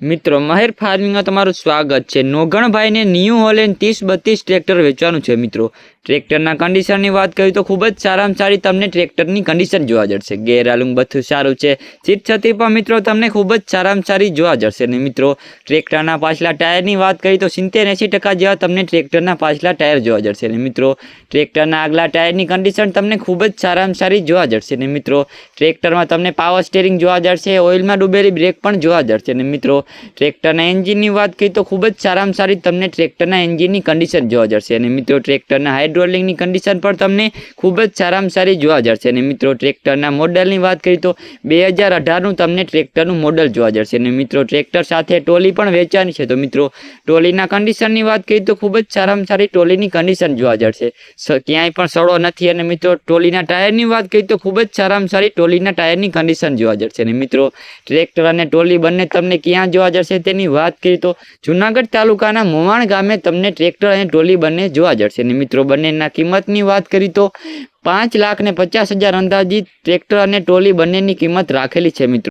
મિત્રો, મહેર ફાર્મિંગમાં તમારું સ્વાગત છે. નોગણભાઈને ન્યૂ હોલેન્ડ ત્રીસ બત્રીસ ટ્રેક્ટર વેચવાનું છે મિત્રો. ટ્રેક્ટરના કન્ડિશનની વાત કરીએ તો ખૂબ જ સારામાં સારી તમને ટ્રેક્ટરની કન્ડિશન જોવા જશે ગેરાલુંગ બધું સારું છે. સીટ છતી પણ મિત્રો તમને ખૂબ જ સારામાં સારી જોવા જશે અને મિત્રો, ટ્રેક્ટરના પાછલા ટાયરની વાત કરીએ તો સિત્તેર એંસી ટકા જેવા તમને ટ્રેક્ટરના પાછલા ટાયર જોવા જશે અને મિત્રો, ટ્રેક્ટરના આગલા ટાયરની કન્ડિશન તમને ખૂબ જ સારામાં સારી જોવા જશે અને મિત્રો, ટ્રેક્ટરમાં તમને પાવર સ્ટેરિંગ જોવા જશે ઓઇલમાં ડૂબેલી બ્રેક પણ જોવા જશે અને મિત્રો, ટ્રેક્ટરના એન્જિનની વાત કરીએ તો ખૂબ જ સારામાં સારી તમને ટ્રેક્ટરના એન્જિનની કન્ડિશન જોવા જશે અને મિત્રો, ટ્રેક્ટરના હાઇડ્રોલિકની કન્ડિશન પણ તમને ખૂબ જ સારામાં સારી જોવા જશે અને મિત્રો, ટ્રેક્ટરના મોડલની વાત કરીએ તો બે હજાર અઢારનું તમને ટ્રેક્ટરનું મોડલ જોવા જશે અને મિત્રો, ટ્રેક્ટર સાથે ટોલી પણ વેચવાની છે. તો મિત્રો, ટોલીના કન્ડિશનની વાત કરીએ તો ખૂબ જ સારામાં સારી ટોલીની કન્ડિશન જોવા જશે ક્યાંય પણ સડો નથી. અને મિત્રો, ટોલીના ટાયરની વાત કરીએ તો ખૂબ જ સારામાં સારી ટોલીના ટાયરની કન્ડિશન જોવા જશે અને મિત્રો, ટ્રેક્ટર અને ટોલી બંને તમને ક્યાં જોવા જશે તેની વાત કરીએ તો જુનાગઢ તાલુકાના મોવાણ ગામે તમને ટ્રેક્ટર અને ટોલી બંને જોવા જશે અને મિત્રો બંનેના કિંમતની વાત કરી તો પાંચ લાખ ને પચાસ હજાર અંદાજિત ટ્રેક્ટર અને ટોલી બંનેની કિંમત રાખેલી છે મિત્રો.